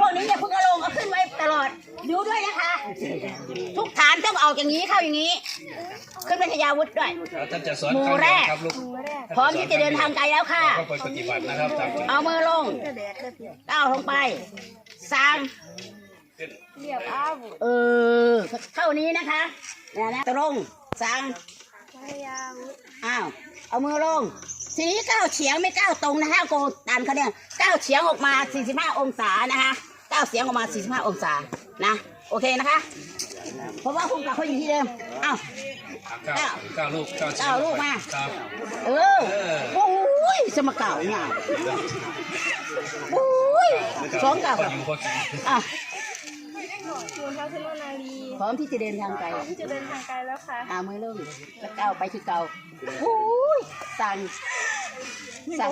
พวกนี้อย่าเพิ่งเอาลงเอาขึ้นไว้ตลอดดูด้วยนะคะ ทุกฐานต้องออกอย่างนี้เข้าอย่างนี้ ขึ้นเป็นทยาวุธด้วย ท่านจะสอนหมู่ครั้งแรเดียวกครับลูกพร้อมที่จะเดินทางไกลแล้วค่ะ ก็ไปปฏิบัตินะครับตามจุดเอามือลงก้าวลงไปสร้างเออเท่านี้นะคะเนี่ยนะตรงสร้างอ้าว เอามือลง ทีนี้ก้าวเฉียงไม่ก้าวตรงนะคะโกตันเขาเนี่ยก้าวเฉียงออกมา 45 องศานะคะก้าวเฉียงออกมา 45 องศานะโอเคนะคะเพราะว่าคุณกับเขาอยู่ที่เดิมอ้าวเก้าเก้าลูกเก้าเก้าลูกมาครับเออโอ้ยสมเก่าเนี่ยโอ้ยสองเก่าพออยู่พอกินอะคุณทัศนนารีพร้อมที่จะเดินทางไกลที่จะเดินทางไกลแล้วค่ะอามือลงแล้วก้าวไปที่เก่าโอ้ย สั่งสั่ง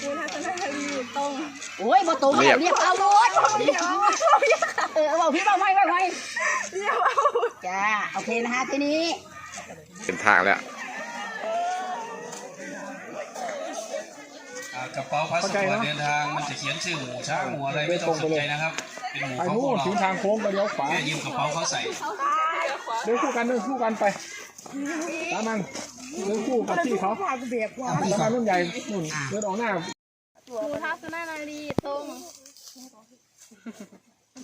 คุณทัศนนารีตรงโอ้ยบ่ตรงเรียกเอารถเออบอกพี่บอกไม่ไม่ไม่เรียกว่าจ้าโอเคนะคะทีนี้เป็นทางแล้วอ่ากระเป๋าพาสปอร์ตเดินทางมันจะเขียนชื่อหมูช้างหมูอะไรไม่ต้องสนใจนะครับเป็นหมูไปของพนู่วกนเราถึงทางโค้งไปเลี้ยวขวาแค่ยืมกระเป๋าเขาใส่เดินคู่กันเดินคู่กันไปตามมัน เดินคู่กับที่เขาตามมารุ่นใหญ่นุ่นเดินออกหน้าคุณทัศนนารีตรง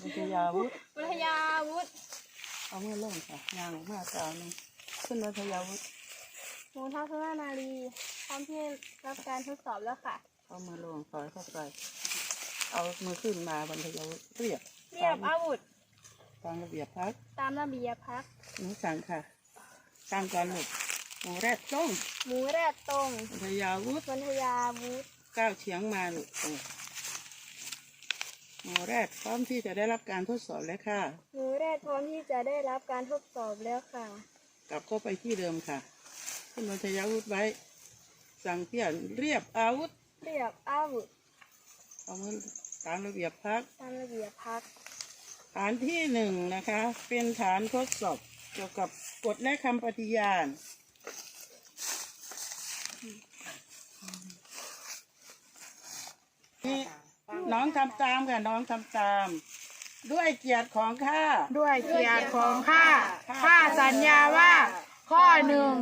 วิทยาวุฒิเอามือลงค่ะยางมากาวนึงขึ้นรถพยาวุธคุณทัศนนารีพร้อมที่รับการทดสอบแล้วค่ะ เอามือลงซอยเข้าไป เอามือขึ้นมาบนพยาวุธเรียบเรียบอาวุธตามระเบียบพัก ตามระเบียบพักหนูสั่งค่ะสั่งก่อนลูก หมูแรกต้งหมูแรดตรงพยาวุธวันทยาวุธก้าวเฉียงมาลูกเออหมูแรกพร้อมที่จะได้รับการทดสอบแล้วค่ะ หมูแรดพร้อมที่จะได้รับการทดสอบแล้วค่ะกลับเข้าไปที่เดิมค่ะขึ้นบนพยาวุธไว้ สั่งเปลี่ยนเรียบอาวุธเรียบอาวุธเอามือตามระเบียบพัก ตามระเบียบพัก ฐานที่หนึ่งนะคะ เป็นฐานทดสอบเกี่ยวกับกฎและคำปฏิญาณ นี่น้องทำตามค่ะน้องทำตาม ด้วยเกียรติของข้าด้วยเกียรติของข้า ข้าสัญญาว่า ข้อหนึ่ง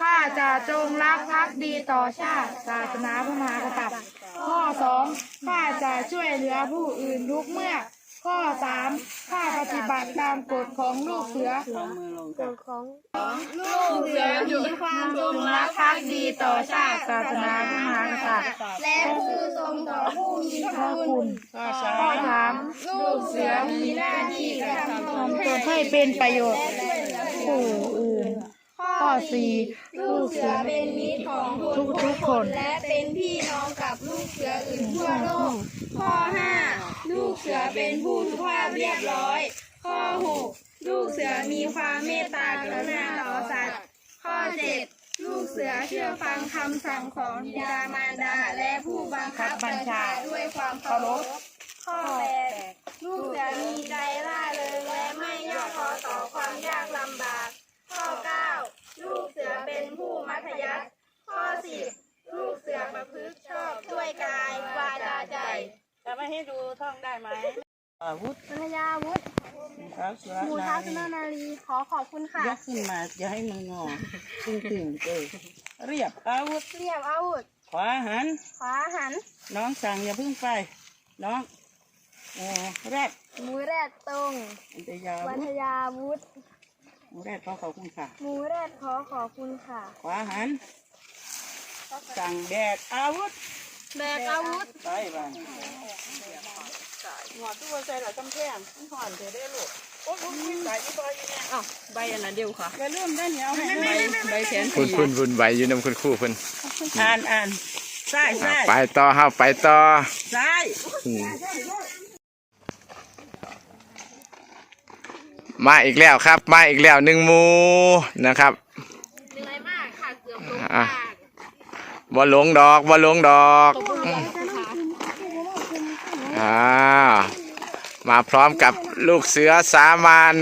ข้าจะจงรักภักดีต่อชาติศาสนาพระมหากษัตริย์ข้อสองข้าจะช่วยเหลือผู้อื่นทุกเมื่อ ข้อสามข้าปฏิบัติตามกฎของลูกเสือ กฎของลูกเสือมีความจงรักภักดีต่อชาติศาสนาพระมหากษัตริย์และผู้ทรงต่อผู้มีพระคุณข้อสามลูกเสือมีหน้าที่กระทำตนให้เป็นประโยชน์ผู้อื่นข้อสี่ลูกเสือเป็นมิตรของทุกทุกคน และเป็นพี่น้องกับลูกเสืออื่นทั่วโลกข้อ5 ลูกเสือเป็นผู้สุภาพเรียบร้อย ข้อ6ลูกเสือมีความเมตตากรุณาต่อสัตว์ ข้อ7ลูกเสือเชื่อฟังคำสั่งของบิดามารดาและผู้บังคับบัญชาด้วยความเคารพ ข้อ8ลูกเสือมีใจร่าเริงและไม่ย่อท้อต่อความยากลำบาก ข้อ9ลูกเสือเป็นผู้มัธยัสถ์ข้อ10ลูกเสือประพฤติชอบด้วยกายวาจาใจ จะไม่ให้ดูท่องได้ไหมอาวุธพัทยาวุฒิครับสุรมูนาทัศรีนนารีขอขอบคุณค่ะ ยกขึ้นมาอย่าให้มืองอตึงตึงๆเออเรียบอาวุธเรียบอาวุธขวาหัน ขวาหัน น้องสั่งอย่าเพิ่งไป น้องโอ้แรกหมูแรดตรงอันตยาวัวุนธทยาวุฒิหมูแรกขอขอบคุณค่ะ หมูแรดขอขอบคุณค่ะ ขวาหัน สั่งแบกอาวุธ แบกอาวุธไปบ้างหอดตัวใส่หลักกำแพงมันหอนเธอได้ลูกโอ้ยโอ้ยใส่ยี่ปอยอยู่เนี่ยอ้าวใบอันนั้นเดียวค่ะอย่าลืมได้เหนียวให้ใบใบแขนคุณคุณคุณไหวอยู่นำคุณครู่เพิ่นอ่านอ่านใส่อะใส่ไปต่อเฮาไปต่อใส่อืมมาอีกแล้วครับ มาอีกแล้วหนึ่งหมูนะครับเหนื่อยมากค่ะเกือบลงอะ บ่หลงดอกบ่หลงดอกอ่ามาพร้อมกับลูกเสือสามัญ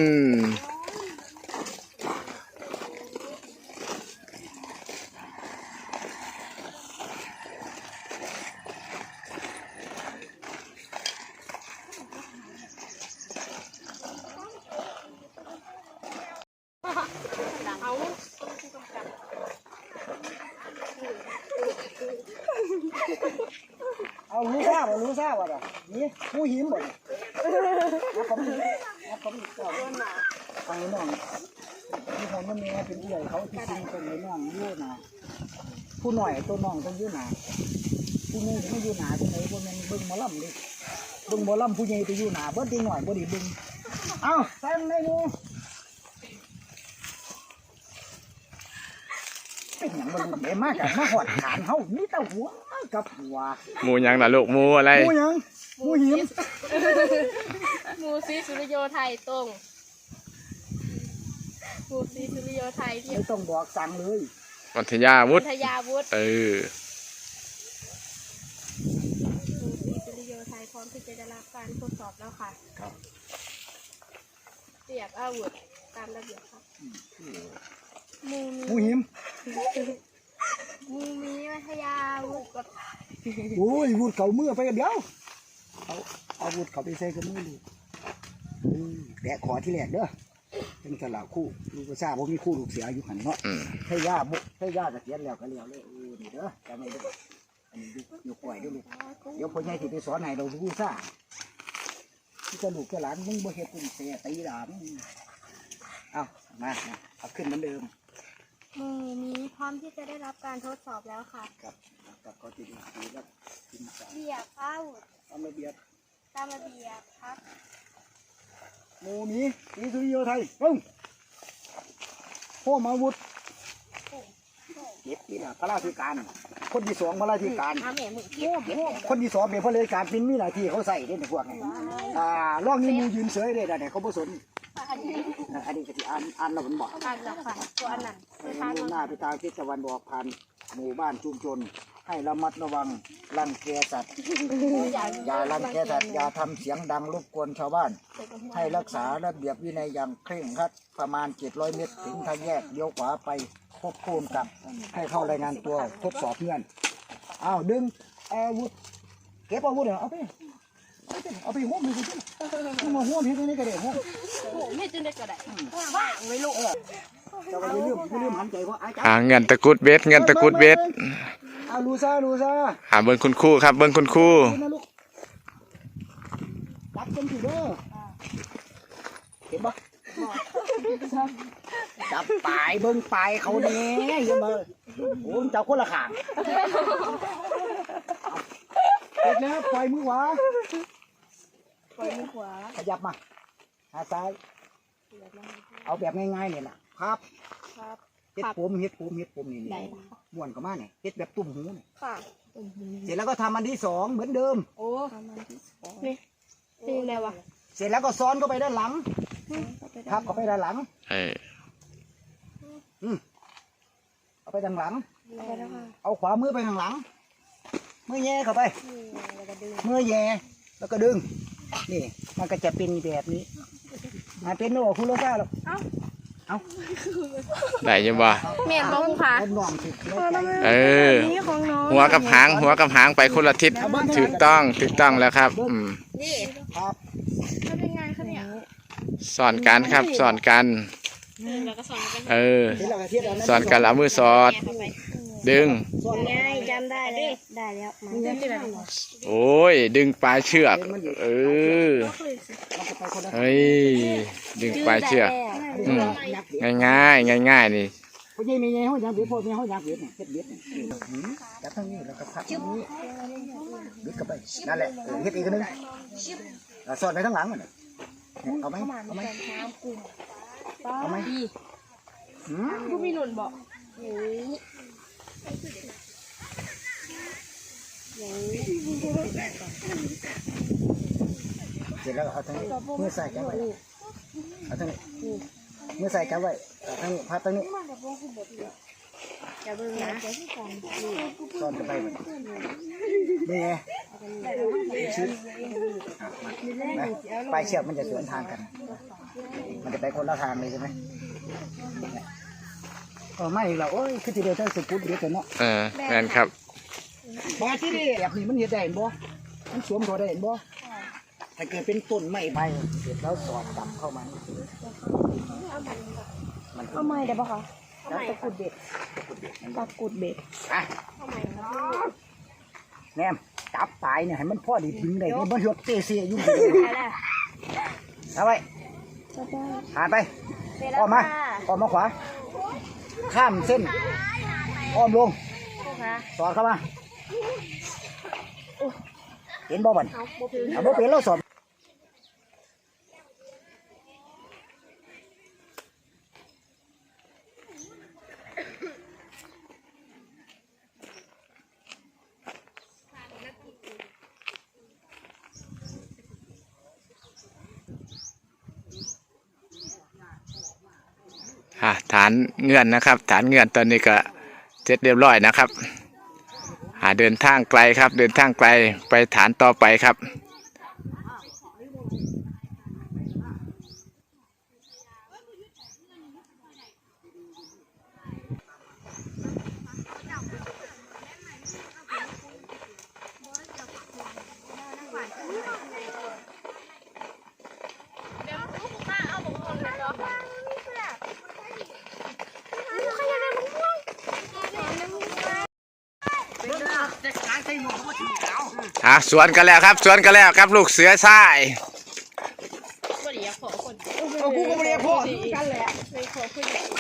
เอารู้ทราบเอารู้ทราบว่านี่ผู้หิมบ่เอาผมเอาผมเอาเอาน้องที่เขามันมีเป็นผู้ใหญ่เขาที่จริงเป็นน้องอยู่นะผู้หน่อยตัวน้องต้องอยู่หนา ผู้ใหญ่ไม่อยู่หนาที่ไหนบ่แม่นเบิ่งหมอลำดิเบิ่งหมอลำผู้ใหญ่ไปอยู่หนาเบิดดีหน่อยบ่ดีเบิ่งเอาใส่ในนูเป็นหยังบ่รู้เด้มาจากมาหอดฐานเฮามีแต่หัวกับหัวหมูหยังล่ะลูกหมูอะไร หมูหยังหมูหิมหมูซีสุริโยไทยตรงหมูซีสุริโยไทยเทียไม่ต้องบอกสั่งเลยวัทยาวุพัฒิทยาวุฒิ เออ หมูซีสุริโยไทยพร้อ มที่จะได้รับการทดสอบแล้วค่ะครับเรียบอาวุธตามระเบียบครับหมูหมูหิมหมูมีพัทยาวุฒิกับโอ้ยวูดเขาเมื่อไปกันเดียวเอาเอาวูดเขาไปใส่กับมือลูกอืมแตะขอที่แรกเด้อเป็นสลากคู่ลูกก็ทราบว่ามีคู่ลูกเสียอยู่หันเนาะอืมให้ย่าบุให้ย่าจะเขียนแล้วก็เลี้ยวเลยเออนี่เด้อจำไว้เด้ออันนี้ดู ยกปล่อยเด้วยลูกเดี๋ยวพ่อใหญ่ที่ไปสอนให้เราผู้ซ่าที่จะลูกจะหลานมึงบ่เฮ็ดกูเสียตีหลานเอามามาเอาขึ้นเหมือนเดิมหมูมีพร้อมที่จะได้รับการทดสอบแล้วค่ะครับกับก็จะดีดีแล้วกินสารเรียบอาวุธตามระเบียบตามระเบียบครับหมูหมีมีสุริโยไทยปุ้งพ่อมาวุธ เก็บนี่นะพระราชการ คนที่สองพระราชการอาแม่มึงเก็บเก็บคนที่สองเป็นพระราชการเป็นมีหน้าที่เขาใส่เด่นพวกนี้อ่าล่องนี้มูยืนเสยเลยนะเนี่ยเขาผสมอันนี้ก็ที่อ่านอ่านแล้วมันบอกอ่านแล้วค่ะตัวอันนั้นคือทางมุ่งหน้าไปทางทิศตะวันออกผ่านหมู่บ้านชุมชน ให้ระมัดระวังรังแกสัตว์อย่ารังแกสัตว์อย่าทำเสียงดังรบกวนชาวบ้าน ให้รักษาระเบียบวินัยอย่างเคร่งครัดประมาณ 700 เมตร ถึงทางแยกเลี้ยวขวาไป พบโคมกับให้เข้ารายงานตัวทดสอบเพื่อนอ้าวดึงอาวุธเก็บอาวุธเหรอเอาไปเอาไปเอาไปหัวมือกูสิมึงมาหัวมือกูนี่ก็ได้หัวโอ้ไม่จึงได้ก็ได้ว่างไว้ลูกแต่ว่าอย่าลืมอย่าลืมหันใจเพราะอาจารอ่าย์เงินตะกรุดเบ็ดเงินตะกรุดเบ็ดเอาลูซ่าลูซ่าหาเบิ้งคุณครู่ครับ เบิ้งคุณครู่ขึ้นนะลูกจับเป็นถือเด้อเห็นปะ จับปลายเบิ้งปลายเขาเนี่ยเห็นปะโอ้ยเจ้าคนละข้างเสร็จแล้วปล่อยมือขวาปล่อยมือขวาขยับมาหาซ้าย เอาแบบง่ายๆเนี่ยนะครับครับเฮ็ดผมเฮ็ดผมเฮ็ดผมนี่ได้นี่ม้วนกับมาเนี่ยเฮ็ดแบบตุ่มหูเนี่ยค่ะเสร็จแล้วก็ทำอันที่สองเหมือนเดิม โอ้นี่นี่ไงวะเสร็จแล้วก็ซ้อนเข้าไปด้านหลัง พับเข้าไปด้านหลัง เออเอาไปด้านหลังไปแล้วค่ะเอาขวามือไปข้างหลัง มือแย่เข้าไปมือแย่แล้วก็ดึง นี่ มันก็จะเป็นแบบนี้มันเป็นโน่คุณโลก้าหรอกได้ยังบ่แม่น้องค่ะคนน้องสิแล้วใจเออ นี่ของน้องหัวกับหางหัวกับหางไปคนละทิศถูกต้องถูกต้องแล้วครับ อืม นี่ครับทำยังไงคะเนี่ย สอนกันครับสอนกัน แล้วก็สอนกันเออเสร็จแล้วก็เทียบอันนั้นสอนกันแล้วมือสอดดึงซ้อนง่ายจำได้เลยได้แล้วมันจะเป็นแบบโอ้ย ดึงปลายเชือก เออเราจะไปคนละเฮ้ยดึงปลายเชือก อืม ยักษ์เบียดง่ายง่ายๆง่ายๆนี่ พ่อใหญ่มีไงห้องยักษ์เบียดพ่อมีห้องยักษ์เบียดเนี่ยเฮ็ดเบียดเนี่ยหืมจับทางนี้แล้วก็พับทางนี้เบียดเข้าไปนั่นแหละเออเฮ็ดอีกอันหนึงอะสอดไปข้างหลังมันน่ะ เอาไหมเอาไหมเอาไหมหืมผู้มีหนุนบอกเสร็จแล้วก็เอาทางนี้มือใส่จับไว้เอาทางนี้มือใส่จับไว้เอาทางนี้พับทางนี้อย่าเบิ่งนะซ่อนกันไปหมดนี่ไงชิดนะ ปลายเชือกมันจะสวนทางกัน มันจะไปคนละทางเลยใช่ไหมเออไม่หรอกโอ้ยคือที่เดียวท่านสุกุลเดียวกันเนาะเออแมนครับบาที่นี่แบบนี้มันเห็นได้เห็นบ่มันสวมเขาได้เห็นบ่ถ้าเกิดเป็นต้นไม้ใบเสร็จแล้วสอดกลับเข้ามามันเอาใหม่ได้ปะคะแล้วตะกุดเด็ดตะกุดเบ็ดอะแนม จับปลายเนี่ยให้มันพอดีดึงได้มันหยดเตะเสียอยู่เอาไว้ผ่านไปอ้อมมาอ้อมมาขวา ข้ามเส้น อ้อมลงสอดเข้ามา เห็นบ่บันเอาบ่เป็นเราสอน เงื่อนนะครับ ฐานเงื่อนตอนนี้ก็เสร็จเรียบร้อยนะครับหาเดินทางไกลครับ เดินทางไกลไปฐานต่อไปครับ อะสวนกันแล้วครับ สวนกันแล้วครับ ลูกเสือทราย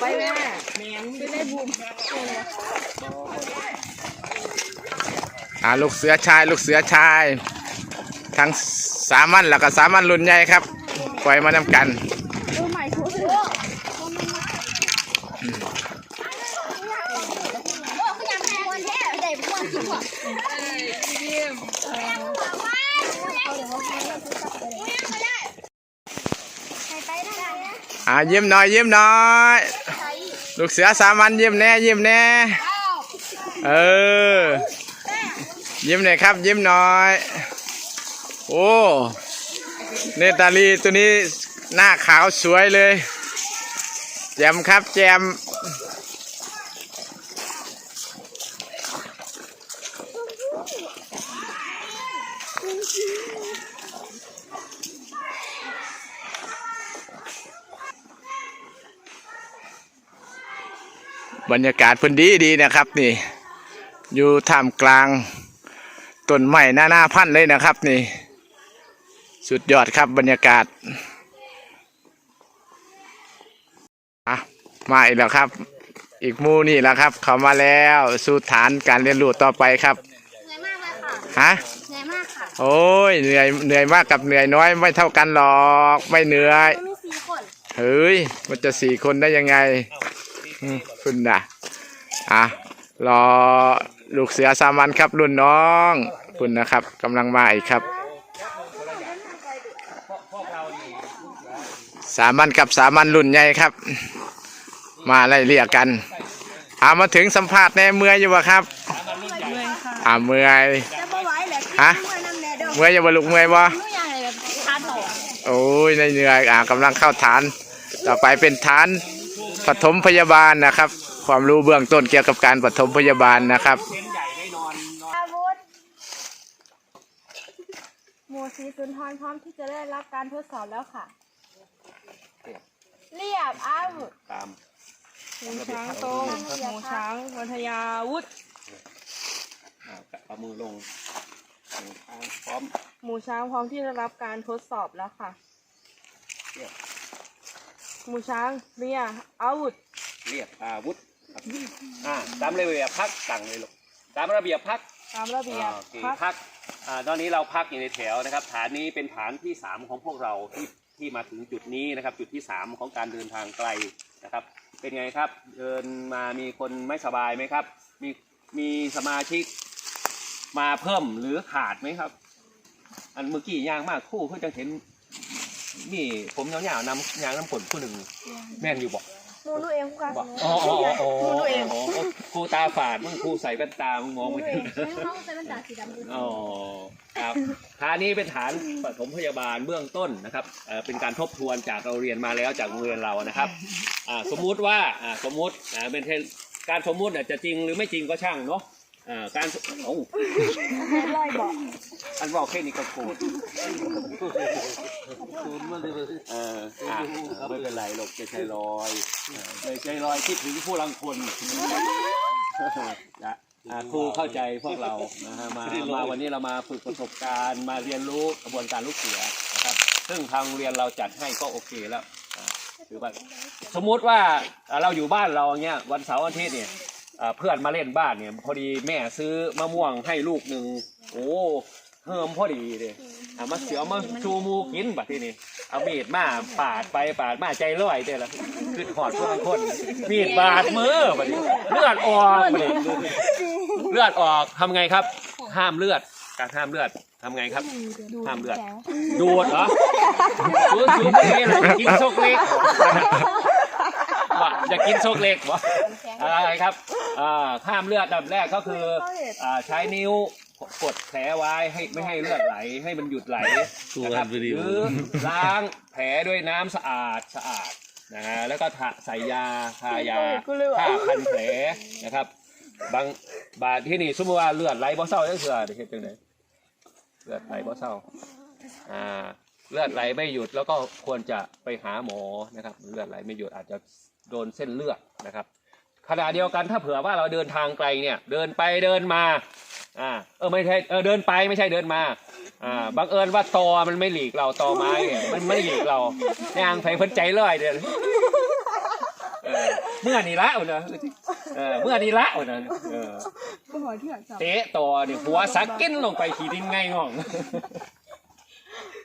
ไปแม่อ่าลูกเสือชาย ลูกเสือชาย ทั้งสามัญแล้วก็สามัญรุ่นใหญ่ครับ ปล่อยมานำกัน อ่ายิ้มหน่อยยิ้มหน่อย ลูกเสือสามัญยิ้มแน่ยิ้มแน่ เออ ยิ้มหน่อยครับ ยิ้มหน่อย โอ้เนตาลีตัวนี้หน้าขาวสวยเลย แจมครับแจม บรรยากาศเพื้นดีดีนะครับนี่ อยู่ท่ามกลางต้นไม้หน้าหน้าพันธุ์เลยนะครับนี่ สุดยอดครับบรรยากาศอะมาอีกแล้วครับ อีกหมูนี่แล้วครับ เขามาแล้วสู่ฐานการเรียนรู้ต่อไปครับเหนื่อยมากเลยค่ะฮะเหนื่อยมากค่ะโอ้ยเหนื่อยเหนื่อยมากกับเหนื่อยน้อยไม่เท่ากันหรอกไม่เหนื่อยมีสี่คนเฮ้ยมันจะสี่คนได้ยังไงอืม คุณน่ะอะรอลูกเสือสามัญครับรุ่นน้องคุณนะครับกำลังมาอีกครับ สามัญกับสามัญรุ่นใหญ่ครับ มาไล่เรียกกันอามาถึงสัมภาษณ์แน่เมื่อยอยู่ปะครับอ่าเมื่อยจะบ่ไหวแหละฮะเมื่อยน้ำแน่เด้อเมื่อยอยู่บ่ลูกเมื่อยบ่หนูอยากให้แบบทานต่อโอ้ยในเหนื่อยอ่ากำลังเข้าฐาน ต่อไปเป็นฐาน ปฐมพยาบาลนะครับ ความรู้เบื้องต้นเกี่ยวกับการปฐมพยาบาลนะครับอาวุธหมู่สีสุนทรพร้อมที่จะได้รับการทดสอบแล้วค่ะ เรียบอาวุธตามหมูช้างตรงหมูช้างวัทยาวุธอ่าเอามือลงพร้อม หมูช้างพร้อมที่จะรับการทดสอบแล้วค่ะ หมูช้างเรียอาวุธเรียกอาวุธครับอ่าตามระเบียบพักตั้งเลยลูกตามระเบียบพักตามระเบียบอ่าโอเคพัก พักอ่าตอนนี้เราพักอยู่ในแถวนะครับ ฐานนี้เป็นฐานที่ 3 ของพวกเราที่ที่มาถึงจุดนี้นะครับ จุดที่ 3 ของการเดินทางไกลนะครับ เป็นไงครับ เดินมามีคนไม่สบายไหมครับ มีมีสมาชิกมาเพิ่มหรือขาดไหมครับ อันเมื่อกี้ย่างมากคู่เพื่อจะเห็น นี่ผมยาวๆนำยางน้ำผลคู่หนึ่งแม่นอยู่บอกหมูนูเองค่ะบอกอ๋ออ๋ออ๋ออ๋อครูตาฝาดมึงครูใส่แว่นตามึงมองไม่เห็นเขาใส่แว่นตาสีดำอ๋อครับฐานนี้เป็นฐานปฐมพยาบาลเบื้องต้นนะครับเอ่อเป็นการทบทวนจากเราเรียนมาแล้วจากโรงเรียนเรานะครับอ่าสมมุติว่าอ่าสมมุติอ่าเป็นเทการสมมุติอะจะจริงหรือไม่จริงก็ช่างเนาะ อ่าการเอ้าลอยบอกอันบอกแค่นี้ก็โกรธเอออะไม่เป็นไรหรอกใจใจลอยเออใจใจลอยคิดถึงผู้รังคนนะอ่าครูเข้าใจพวกเรานะฮะมามาวันนี้เรามาฝึกประสบการณ์ มาเรียนรู้กระบวนการลูกเสือนะครับ ซึ่งทางโรงเรียนเราจัดให้ก็โอเคแล้วอ่าถือว่าสมมุติว่าอ่าเราอยู่บ้านเราเงี้ยวันเสาร์อาทิตย์เนี่ย อ่าเพื่อนมาเล่นบ้านเนี่ย พอดีแม่ซื้อมะม่วงให้ลูกหนึ่งโอ้เฮิมพอดีเลยเอามาเสือมาชูมูกินบัดทีนี้เอามีดมาปาดไปปาดมาใจร้อยเด้อละคือถอดพวกคนมีดบาดมือบัดนี้เลือดออกบัดนี้เลือดออกทำไงครับ ห้ามเลือดการห้ามเลือดทำไงครับ ห้ามเลือดดูดเหรอดูดดูดนี่แหละกินโชคเล็ก ว่าอยากกินโชคเล็กวะอะไรครับอ่าห้ามเลือดดับแรกก็คืออ่าใช้นิ้วกดแผลไว้ให้ไม่ให้เลือดไหลให้มันหยุดไหลนะครับหรือล้างแผลด้วยน้ำสะอาดสะอาดนะฮะแล้วก็ทาใส่ยาทายาฆ่าพันแผลนะครับ บางบาดที่นี่สมมติว่าเลือดไหลบ่เศร้าจังเสือเดี๋ยวเฮ็ดจังไดเลือดไหลบ่เศร้าอ่าเลือดไหลไม่หยุดแล้วก็ควรจะไปหาหมอนะครับ เลือดไหลไม่หยุดอาจจะ โดนเส้นเลือดนะครับ ขณะเดียวกันถ้าเผื่อว่าเราเดินทางไกลเนี่ยเดินไปเดินมาอ่าเออไม่ใช่เออเดินไปไม่ใช่เดินมาอ่าบังเอิญว่าตอมันไม่หลีกเราตอไม้เนี่ยมันไม่หลีกเราในอ่างไฟเพิ่นใจเลยเดี๋ยวเออเมื่อนี่ละเอาเนอะเออเมื่อนี่ละเอาเนอะเออเตะตัวเนี่ยหัวสักกินลงไปขี่ดินไงง่อง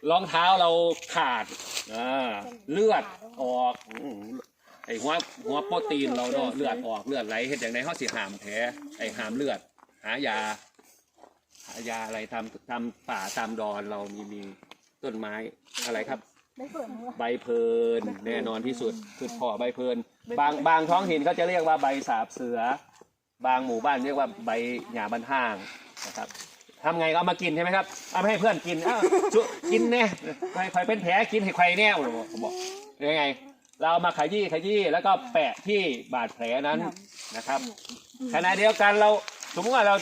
รองเท้าเราขาดอ่าเลือดออกอ ไอหัวหัวโปรตีนเราเนาะเลือดออกเลือดไหลเห็นอย่างไรเขาสิหามแผลไอหามเลือด หายา หายาอะไรตามตามป่าตามดอนเรามีมีต้นไม้อะไรครับใบเพลินแน่นอนที่สุดคือพอใบเพลินบางบางท้องถิ่นเขาจะเรียกว่าใบสาบเสือ บางหมู่บ้านเรียกว่าใบหญ้าบันห้างนะครับทำไงก็เอามากินใช่ไหมครับเอาไปให้เพื่อนกินอ้าวจุกินแน่ใครใครเป็นแผลกินให้ใครแน่ผมบอกยังไง เราเอามาขยี้ขยี้แล้วก็แปะที่บาดแผลนั้นนะครับขณะเดียวกันเราสมมติว่าเรา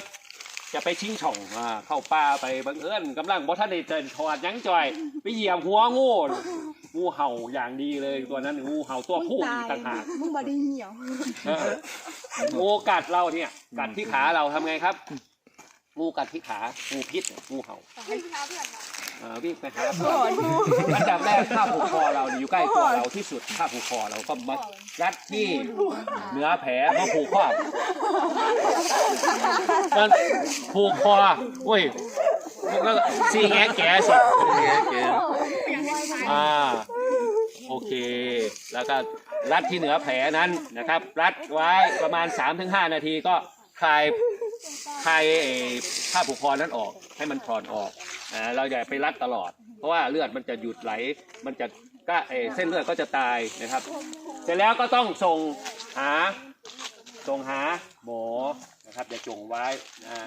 จะไปชิงช่องอ่าเข้าป่าไปบังเอิญกำลังบอท่านได้เดินถอดหยังจ่อย ไปเหยียบหัวงูงูเห่าอย่างดีเลยตัวนั้นงูเห่าตัวผู้อีกต่างหากมึงบอดีเหี่ยวเอองูกัดเราเนี่ยกัดที่ขาเราทำไงครับ งูกัดที่ขางูพิษเนี่ยงูเห่าเออวิ่งไปหาเพื่อนอันดับแรกผ้าผูกคอเราเนี่ยอยู่ใกล้ตัวเราที่สุดผ้าผูกคอเราก็มายัดที่เนื้อแผลมาผูกคอมันผูกคออุ้ยมันก็ซีแงะแกะสิอ่าโอเค แล้วก็รัดที่เหนือแผลนั้นนะครับ รัดไว้ประมาณ 3-5 นาทีก็คลาย คลายไอ้ผ้าผูกคอนั้นออก ให้มันถอนออกอ่าเราอย่าไปรัดตลอด เพราะว่าเลือดมันจะหยุดไหล มันจะก็เอ่อเส้นเลือดก็จะตายนะครับ เสร็จแล้วก็ต้องส่งหาส่งหาหมอนะครับอย่าจงไว้อ่า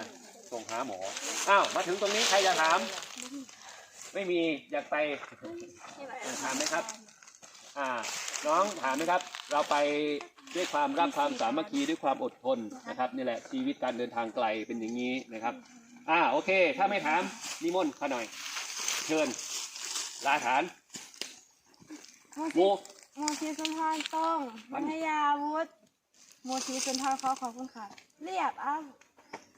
ส่งหาหมออ้าวมาถึงตรงนี้ใครจะถาม ไม่มีอยากไปถามไหมครับ อ่า น้องถามไหมครับ เราไป ด้วยความรักความสามัคคีด้วยความอดทนนะครับนี่แหละชีวิตการเดินทางไกลเป็นอย่างนี้นะครับอ่าโอเค ถ้าไม่ถามนิมนต์ข้าหน่อย เชิญลาฐานโมโมทีสุนทรต้องวิทยาวุฒิโมทีสุนทรขอขอบคุณค่ะ เรียบอ้า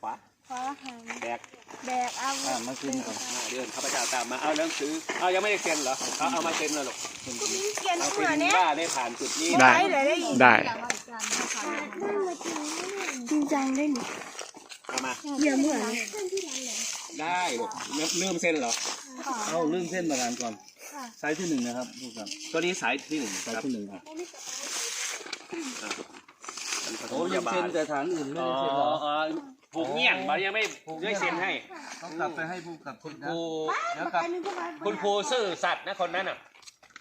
ขวา ฟ้าหันแบกแบกอาวุธมากินก่อนอ่าเดินข้าพเจ้าตามมาเอาหนังสือเอายังไม่ได้เซ็นเหรอเอาเอามาเซ็นเลยหรอกเกียนเอาเหมืเป็อนนเนี้ยว่าได้ผ่านจุดนี้ได้ได้เลยได้ยินได้ จริงจังได้หนิเอามาเยี่ยมเหมือนได้ลูกลืมเซ็นเหรอเอาเรื่องเส้นประกันก่อนไซส์ที่หนึ่งนะครับทุกท่านตัวนี้สายที่หนึ่งไซส์ครับที่หนึ่งครับโอ้ยาบาลแต่ฐานอื่นไม่อ๋อได้เซ็นหรออ๋อ ผูกเงี้ยงบายังไม่ได้เซ็นให้ ต้องกลับไปให้ผู้กับคุณครูแล้วกลับคุณครูซื่อสัตย์นะคนนั้นอะ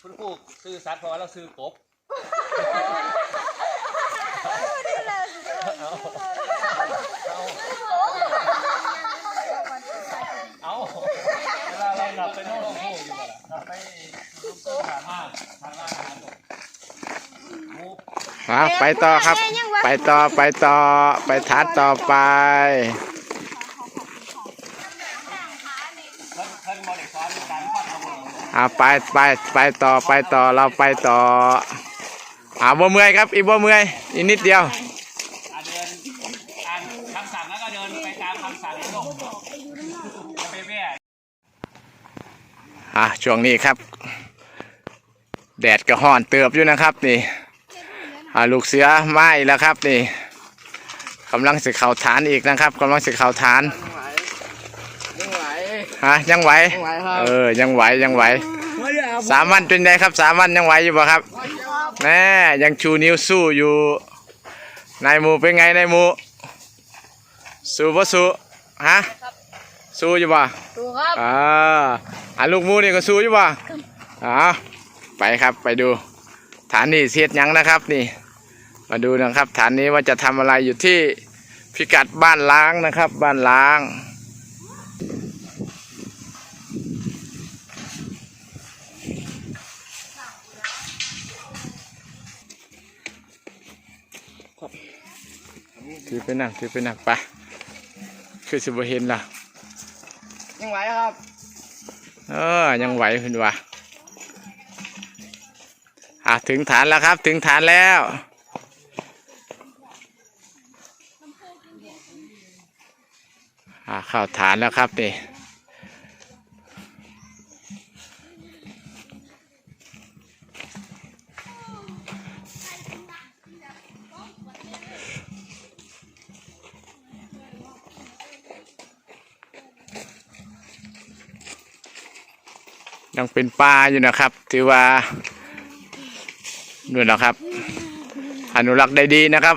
คุณครูซื่อสัตย์เพราะว่าเราซื้อกบ อะไปต่อครับ ไปต่อไปต่อไปทัดต่อไปอะไปไปไปต่อไปต่อเราไปต่ออ่าบ่เมื่อยครับ อีบ่เมื่อยอีนิดเดียวอ่าอะช่วงนี้ครับ แดดก็ห่อนเติบอยู่นะครับนี่ อ่าลูกเสือไม้แล้วครับนี่กำลังสิเข่าฐานอีกนะครับกำลังสิเข่าฐานยังไหวฮะยังไหวยังไหวครับเออยังไหวยังไหวสามวันเป็นไงครับสามวันยังไหวอยู่ป่ะครับแน่ยังชูนิ้วสู้อยู่นายหมูเป็นไงนายหมูสู้ปะสู้ฮะสู้อยู่ป่ะดูครับอ่าอันลูกหมูนี่ก็สู้อยู่ป่ะอ่าไปครับไปดูฐานนี้เสียดหยังนะครับนี่ มาดูนะครับ ฐานนี้ว่าจะทำอะไรอยู่ที่พิกัดบ้านล้างนะครับ บ้านล้างถือไปนั่งถือไปนั่งไปคือสิบเห็นล่ะ ยังไหวครับ เออ ยังไหวเพิ่นว่าอะถึงฐานแล้วครับ ถึงฐานแล้ว อะเข้าฐานแล้วครับนี่ยังเป็นป่าอยู่นะครับ ถือว่านู่นะครับ อนุรักษ์ได้ดีนะครับ